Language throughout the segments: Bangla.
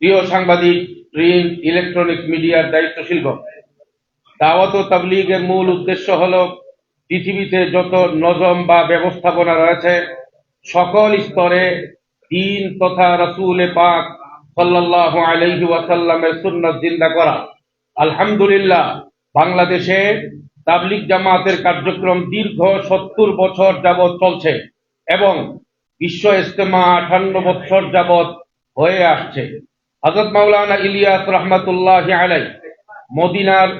প্রিয় সাংবাদিক, প্রিন্ট, ইলেকট্রনিক মিডিয়ার দায়িত্বশীল দাওয়াত ও তাবলিগের মূল উদ্দেশ্য হল পৃথিবীতে যত নজম বা ব্যবস্থাপনা রয়েছে, সকল স্তরে দিন তথা রসুল পাক সাল্লাহ আলহি ওয়াসাল্লামের সুন্নত জিন্দা করা। আলহামদুলিল্লাহ, বাংলাদেশে তাবলিগ জামাতের কার্যক্রম দীর্ঘ সত্তর বছর যাবৎ চলছে এবং বিশ্ব ইস্তেমা আঠান্ন বছর যাবৎ হয়ে আসছে। হজরত মাওলানা ইলিয়াস রহমতুল্লাহ আলাই মদিনার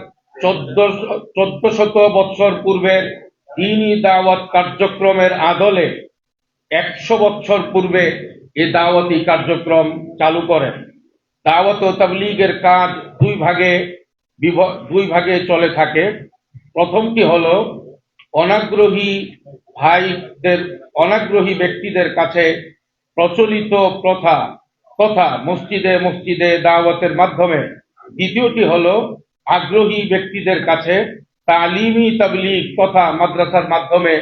চোদ্দ শত বৎসর পূর্বের দিনই দাওয়াত কার্যক্রমের আদলে একশো বৎসর পূর্বে এ দাওয়াতি কার্যক্রম চালু করেন। দাওয়াত ও তাবলিগের কাজ দুই ভাগে দুই ভাগে চলে থাকে। প্রথমটি হলো অনাগ্রহী ভাইদের, অনাগ্রহী ব্যক্তিদের কাছে প্রচলিত প্রথা তথা মসজিদে মসজিদে দাওয়াতের মাধ্যমে। দ্বিতীয়টি হলো, আগ্রহী ব্যক্তিদের কাছে তালিমি তাবলিগ তথা মাদ্রাসার মাধ্যমে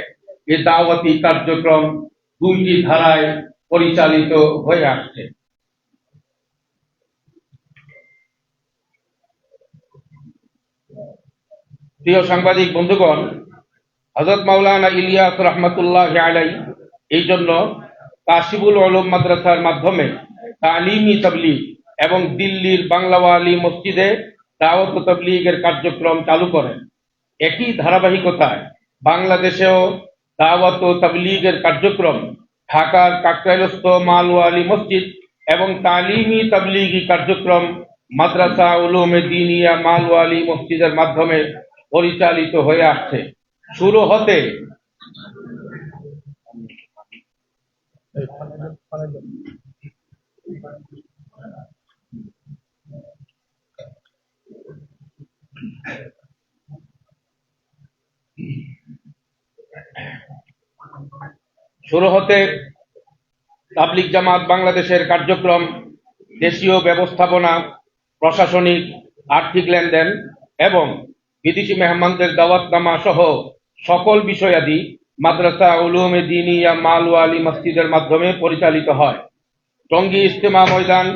এই দাওয়াতি কার্যক্রম দুইটি ধারায় পরিচালিত হয়ে আসছে। প্রিয় সাংবাদিক বন্ধুগণ হজরত মাওলানা ইলিয়াস রহমতুল্লাহ আলাই এই জন্য কাশিবুল আলম মাদ্রাসার মাধ্যমে তালিমি তাবলিগ এবং দিল্লির বাংলাওয়ালি মসজিদে দাওয়াত ও তাবলিগের কার্যক্রম চালু করেন। একই ধারাবাহিকতায় বাংলাদেশেও দাওয়াত ও তাবলিগের কার্যক্রম ঢাকার কাকরাইলস্থ মালওয়ালি মসজিদ এবং তালিমি তাবলিগি কার্যক্রম মাদ্রাসা উলুমে দিনিয়া মালওয়ালি মসজিদের মাধ্যমে পরিচালিত হয়ে আসছে। শুরু হতে শুরু হতে তাবলিগ জামাত বাংলাদেশের কার্যক্রম, দেশীয় ব্যবস্থাপনা, প্রশাসনিক, আর্থিক লেনদেন এবং বিদেশি মেহমানদের দাওয়াতনামা সহ সকল বিষয়াদি মাদ্রাসা উলুমে দিনিয়া মালওয়ালি মসজিদের মাধ্যমে পরিচালিত হয়। টঙ্গী ইস্তেমা ময়দান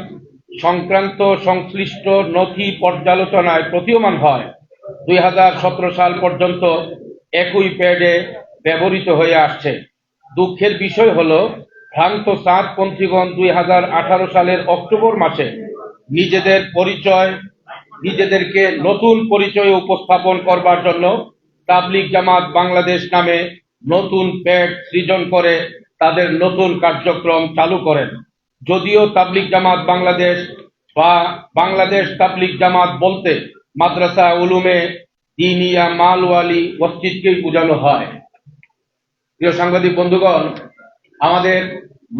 সংক্রান্ত সংশ্লিষ্ট নথি পর্যালোচনায় প্রতীয়মান হয়। দুই হাজার সতেরো সাল পর্যন্ত একই প্যাডে ব্যবহৃত হয়ে আসছে। দুঃখের বিষয় হলো, ভ্রান্ত সাতপন্থীগণ দুই হাজার আঠারো সালের অক্টোবর মাসে নিজেদের পরিচয়, নিজেদেরকে নতুন পরিচয় উপস্থাপন করবার জন্য তাবলিগ জামাত বাংলাদেশ নামে নতুন প্যাড সৃজন করে তাদের নতুন কার্যক্রম চালু করেন। যদিও তাবলিগ জামাত বাংলাদেশ বা বাংলাদেশ তাবলিগ জামাত বলতে মাদ্রাসা উলুমে দিনিয়া মালওয়ালি মসজিদকেই বোঝানো হয়। প্রিয় সাংবাদিক বন্ধুগণ, আমাদের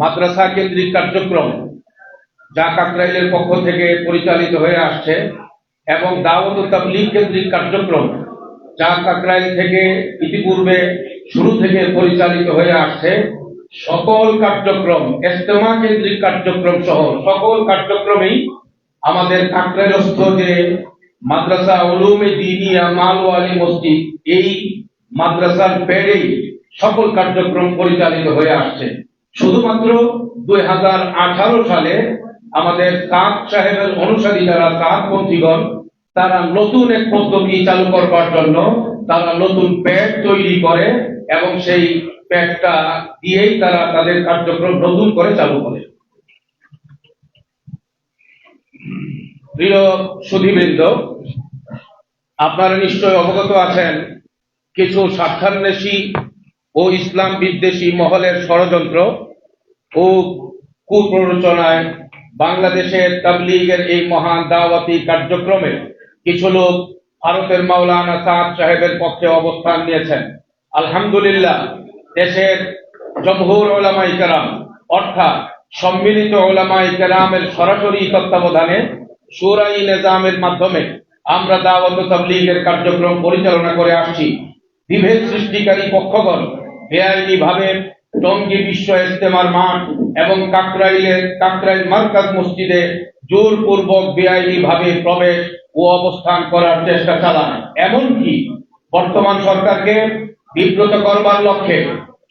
মাদ্রাসা কেন্দ্রিক কার্যক্রম যা কাকরাইলের পক্ষ থেকে পরিচালিত হয়ে আসছে এবং দাওয়াত তাবলিগ কেন্দ্রিক কার্যক্রম যা কাকরাইল থেকে ইতিপূর্বে শুরু থেকে পরিচালিত হয়ে আসছে, সকল কার্যক্রম ইস্তেমা কেন্দ্রিক কার্যক্রম সহ সকল কার্যক্রমেই আমাদের কাকরাইলস্থ যে মাদ্রাসা উলুমে দিনিয়া মালওয়ালি মসজিদ, এই মাদ্রাসার পেড়েই সকল কার্যক্রম পরিচালিত হয়ে আসছে। শুধুমাত্র দুই হাজার আঠারো সালে আমাদের সাত সাহেবের অনুসারী যারা সাত পন্থীগণ, তারা নতুন এক পদ্ধতি চালু করবার জন্য তারা নতুন প্যাড তৈরি করে এবং সেই প্যাডটা দিয়েই তারা তাদের কার্যক্রম নতুন করে চালু করে। প্রিয় সুধীবৃন্দ, আপনারা নিশ্চয় অবগত আছেন, কিছু স্বার্থান্বেষী ও ইসলাম বিদ্বেষী মহলের ষড়যন্ত্র ও কুপ্ররোচনায় বাংলাদেশের তাবলিগের এই মহান দাওয়াতি কার্যক্রমে কিছু লোক ভারতের মাওলানা সাদ সাহেবের পক্ষে অবস্থান নিয়েছেন। আলহামদুলিল্লাহ, দেশের জমহুর ওলামাই কেরাম, অর্থাৎ সম্মিলিত ওলামাই কেরামের সরাসরি তত্ত্বাবধানে সুরাই নিজামের মাধ্যমে আমরা দাওয়াত তাবলিগের কার্যক্রম পরিচালনা করে আসছি। বিভেদ সৃষ্টিকারী পক্ষগণ বেআইনি ভাবে টঙ্গী বিশ্ব ইস্তেমার মাঠ এবং কাকরাইলের, কাকরাইল মার্কাজ মসজিদে জোরপূর্বক বেআইনি ভাবে প্রবেশ ও অবস্থান করার চেষ্টা চালায় এমনকি বর্তমান সরকারকে বিব্রত করবার লক্ষ্যে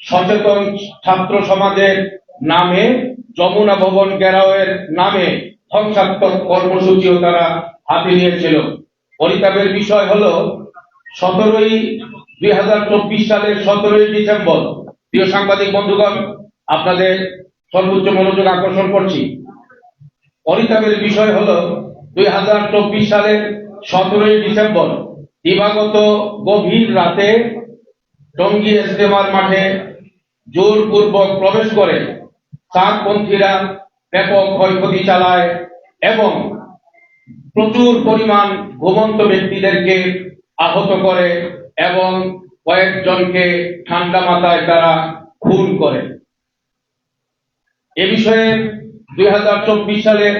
সচেতন ছাত্র সমাজের নামে যমুনা ভবন গেরাওয়ের নামে ধ্বংসাত্মক কর্মসূচিও তারা হাতে নিয়েছিল। পরিতাপের বিষয় হলো, সতেরোই দুই হাজার চব্বিশ সালের সতেরোই ডিসেম্বর, প্রিয় সাংবাদিক বন্ধুগণ, আপনাদের সর্বোচ্চ মনোযোগ আকর্ষণ করছি। পরিতাপের বিষয় হলো, দুই সালের সতেরোই ডিসেম্বর, দিবাগত গভীর রাতে টঙ্গী ইস্তেমার মাঠে জোরপূর্বক প্রবেশ করে চারপন্থীরা ব্যাপক ক্ষয়ক্ষতি চালায় এবং প্রচুর পরিমাণ ঘুমন্ত ব্যক্তিদেরকে আহত করে এবং কয়েকজনকে ঠান্ডা মাথায় তারা খুন করে। এ বিষয়ে দুই হাজার চব্বিশ সালের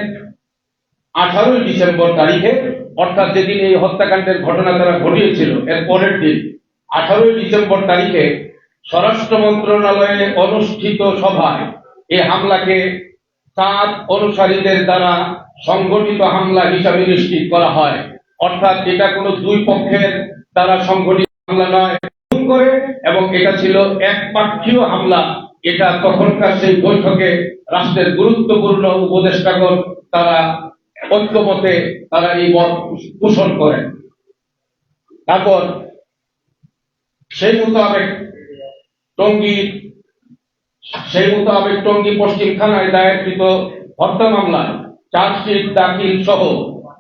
আঠারোই ডিসেম্বর তারিখে, অর্থাৎ যেদিন এই হত্যাকাণ্ডের ঘটনা তারা ঘটিয়েছিল, এর পরের দিন, আঠারোই ডিসেম্বর তারিখে স্বরাষ্ট্র মন্ত্রণালয়ে অনুষ্ঠিত সভায় এই হামলাকে সাত অনুসারীদের দ্বারা সংগঠিত হামলা হিসাবে নিশ্চিত করা হয়। অর্থাৎ এটা কোনো দুই পক্ষের দ্বারা সংগঠিত হামলা নয়। করে এবং এটা ছিল একপাক্ষীয় হামলা। এটা তখনকার সেই বৈঠকে রাষ্ট্রের গুরুত্বপূর্ণ উপদেষ্টাগণ তারা ঐক্যমতে তারা এই মত পোষণ করেন। তারপর সেই মোতাবেক টঙ্গীর সেই মোতাবেক টঙ্গী পশ্চিম থানায় দায়েরকৃত হত্যা মামলায় চার্জশিট, দাখিল সহ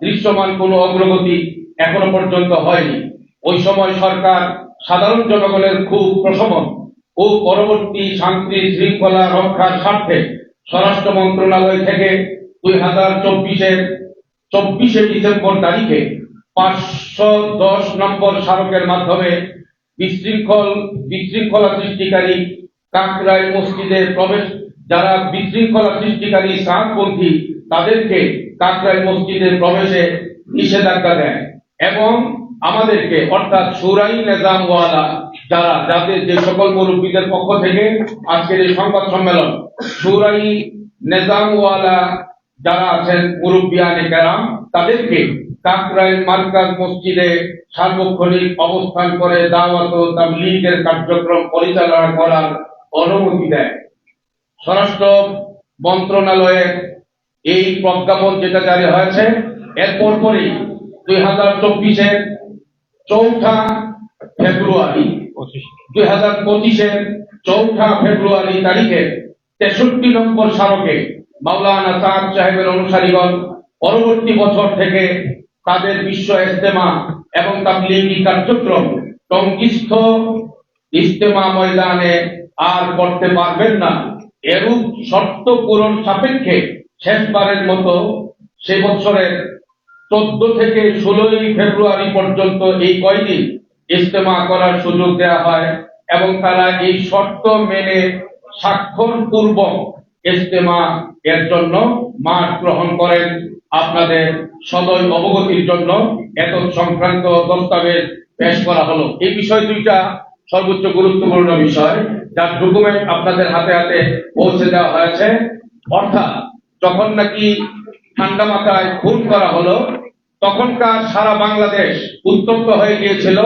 দৃশ্যমান কোনো অগ্রগতি এখনও পর্যন্ত হয়নি। ওই সময় সরকার সাধারণ জনগণের খুব প্রশমন ও পরবর্তী শান্তি শৃঙ্খলা রক্ষার স্বার্থে স্বরাষ্ট্র মন্ত্রণালয় থেকে দুই হাজার চব্বিশের চব্বিশে ডিসেম্বর তারিখে পাঁচশো দশ নম্বর স্মারকের মাধ্যমে বিশৃঙ্খল, বিশৃঙ্খলা সৃষ্টিকারী কাকরাই মসজিদে প্রবেশ যারা বিশৃঙ্খলা সৃষ্টিকারী সাতপন্থী তাদেরকে কাকরাই মসজিদে প্রবেশে নিষেধাজ্ঞা দেয় এবং আমাদেরকে অর্থাৎ সুরাই নেজামওয়ালা যারা, যাদের যে সকল মুরব্বীদের পক্ষ থেকে আজকের এই সংবাদ সম্মেলন, সুরাই যারা আছেন কেরাম, তাদেরকে মার্কাজ মসজিদে সার্বক্ষণিক অবস্থান করে দাওয়াত ও তাবলীগের কার্যক্রম পরিচালনা করার অনুমতি দেয়। স্বরাষ্ট্র মন্ত্রণালয়ের এই প্রজ্ঞাপন যেটা জারি হয়েছে, এর পরপরই দুই হাজার চব্বিশের চৌঠা ফেব্রুয়ারি, দুই হাজার পঁচিশের চৌঠা ফেব্রুয়ারি তারিখে তেষট্টি নম্বর স্মারকে মাওলানা সাদ সাহেবের অনুসারীগণ পরবর্তী বছর থেকে তাদের বিশ্ব ইজতেমা এবং তাবলিগি কার্যক্রম টঙ্গিস্থ ইজতেমা ময়দানে আর করতে পারবেন না। এরূপ শর্ত পূরণ সাপেক্ষে শেষবারের মতো সে বছরের চোদ্দ থেকে ষোলোই ফেব্রুয়ারি পর্যন্ত এই কয়দিন ইস্তেমা করার সুযোগ দেওয়া হয় এবং তারা এই শর্ত মেনে স্বাক্ষর পূর্বক ইস্তেমা এর জন্য মাঠ গ্রহণ করেন। আপনাদের সদয় অবগতির জন্য এত সংক্রান্ত দস্তাবেজ পেশ করা হলো। এই বিষয় দুইটা সর্বোচ্চ গুরুত্বপূর্ণ বিষয়, যার ডকুমেন্ট আপনাদের হাতে হাতে পৌঁছে দেওয়া হয়েছে। অর্থাৎ যখন নাকি ঠান্ডা মাথায় খুন করা হলো, তখনকার সারা বাংলাদেশ উত্তপ্ত হয়ে গিয়েছিল।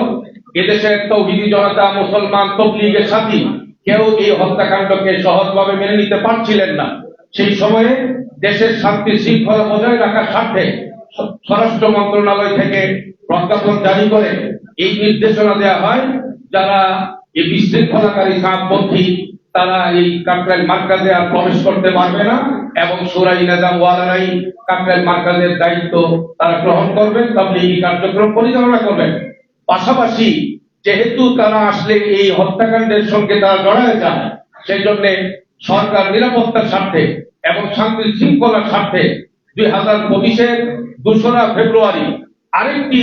এদেশের তৌহিদি জনতা, মুসলমান, তবলিগের সাথী কেউ এই হত্যাকাণ্ডকে সহজভাবে মেনে নিতে পারছিলেন না। সেই সময়ে দেশের শান্তি শৃঙ্খলা বজায় রাখার স্বার্থে স্বরাষ্ট্র মন্ত্রণালয় থেকে প্রজ্ঞাপন জারি করে এই নির্দেশনা দেওয়া হয়, যারা এই বিশৃঙ্খলাকারী সাপপন্থী তারা এই কাকরাইল মার্কাজে আর প্রবেশ করতে পারবে না। এবং সুরাই নেজাম ওয়ালারাই কাকরাইল মার্কাজের দায়িত্ব তারা গ্রহণ করবেন তবে এই কার্যক্রম পরিচালনা করবেন। পাশাপাশি যেহেতু তারা আসলে এই হত্যাকাণ্ডের সঙ্গে তারা জড়ায় যায় সেই জন্য সরকার নিরাপত্তার স্বার্থে এবং শান্তি শৃঙ্খলার স্বার্থে দুই হাজার পঁচিশের দোসরা ফেব্রুয়ারি আরেকটি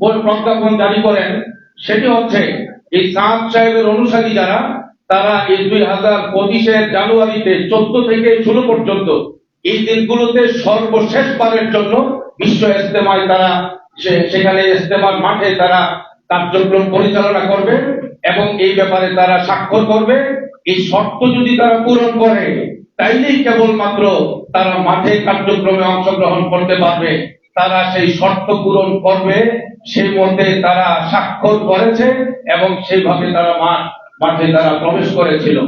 প্রজ্ঞাপন জারি করেন, সেটি হচ্ছে এই সাদ সাহেবের অনুসারী যারা তারা এই দুই হাজার পঁচিশের জানুয়ারিতে চোদ্দ থেকে ষোলো পর্যন্ত এই দিনগুলোতে সর্বশেষবারের জন্য বিশ্ব ইস্তেমায় তারা সেখানে ইস্তেমার মাঠে তারা কার্যক্রম পরিচালনা করবে এবং এই ব্যাপারে তারা স্বাক্ষর করবে। এই শর্ত যদি তারা পূরণ করে, তাইলেই কেবলমাত্র তারা মাঠে কার্যক্রমে অংশগ্রহণ করতে পারবে। তারা সেই শর্ত পূরণ করবে, সেই মধ্যে তারা স্বাক্ষর করেছে এবং সেইভাবে তারা মাঠ মাঠে তারা প্রবেশ করেছিল।